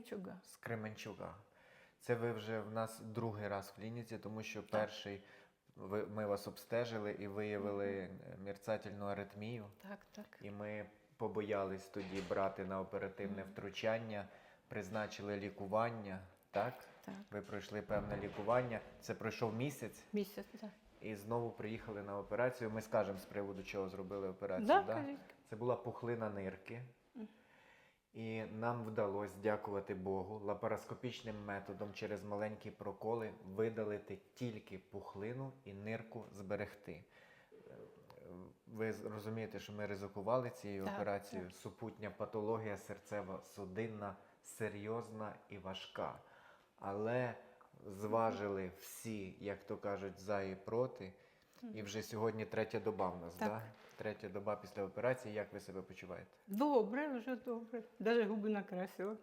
Кременчуга. з Кременчуга. Це ви вже в нас другий раз в клініці, тому що перший ви, ми вас обстежили і виявили мерцательну аритмію. Так, так. І ми побоялись тоді брати на оперативне втручання, призначили лікування. Так? Так. Ви пройшли певне лікування. Це пройшов місяць, Місяць, так. і знову приїхали на операцію. Ми скажемо з приводу, чого зробили операцію. Да, да? Це була пухлина нирки. І нам вдалося, дякувати Богу, лапароскопічним методом через маленькі проколи видалити тільки пухлину і нирку зберегти. Ви розумієте, що ми ризикували цією Так, операцією. Супутня патологія серцева судинна, серйозна і важка. Але зважили всі, як то кажуть, за і проти. І вже сьогодні третя доба в нас, Так. Да? Третя доба після операції. Як ви себе почуваєте? Добре, вже добре. Даже губи накрасила.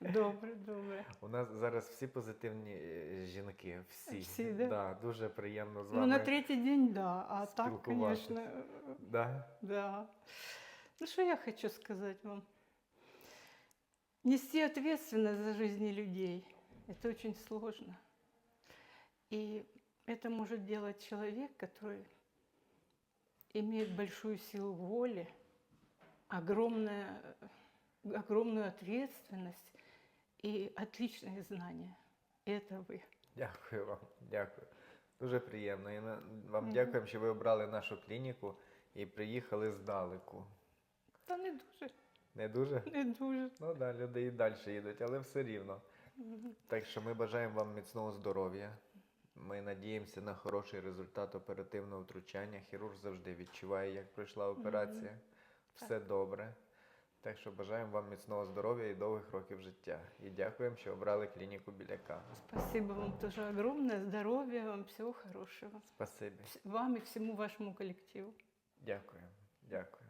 добре, добре. У нас зараз всі позитивні е, жінки, всі. Всі, да? дуже приємно з вами. Ну, на третий день, да. А так, э, Да? да. Ну, что я хочу сказать вам? Нести ответственность за жизни людей – это очень сложно. И это может делать человек, который имеет большую силу воли, огромное, огромную ответственность и отличные знания. И это вы. Дякую вам, дякую. Дуже приємно. І на- вам дякуємо, що ви обрали нашу клініку і приїхали здалеку. Та не дуже, Не дуже? не дуже. Ну так, да, люди і далі їдуть, але все рівно. Так що ми бажаємо вам міцного здоров'я. Ми надіємося на хороший результат оперативного втручання. Хірург завжди відчуває, як пройшла операція. Все добре. Так що бажаємо вам міцного здоров'я і довгих років життя. І дякуємо, що обрали клініку біляка. Спасибо вам тоже огромное, здоровья вам, всего хорошего. Спасибі. Вам и всему вашему коллективу. Дякую. Дякую.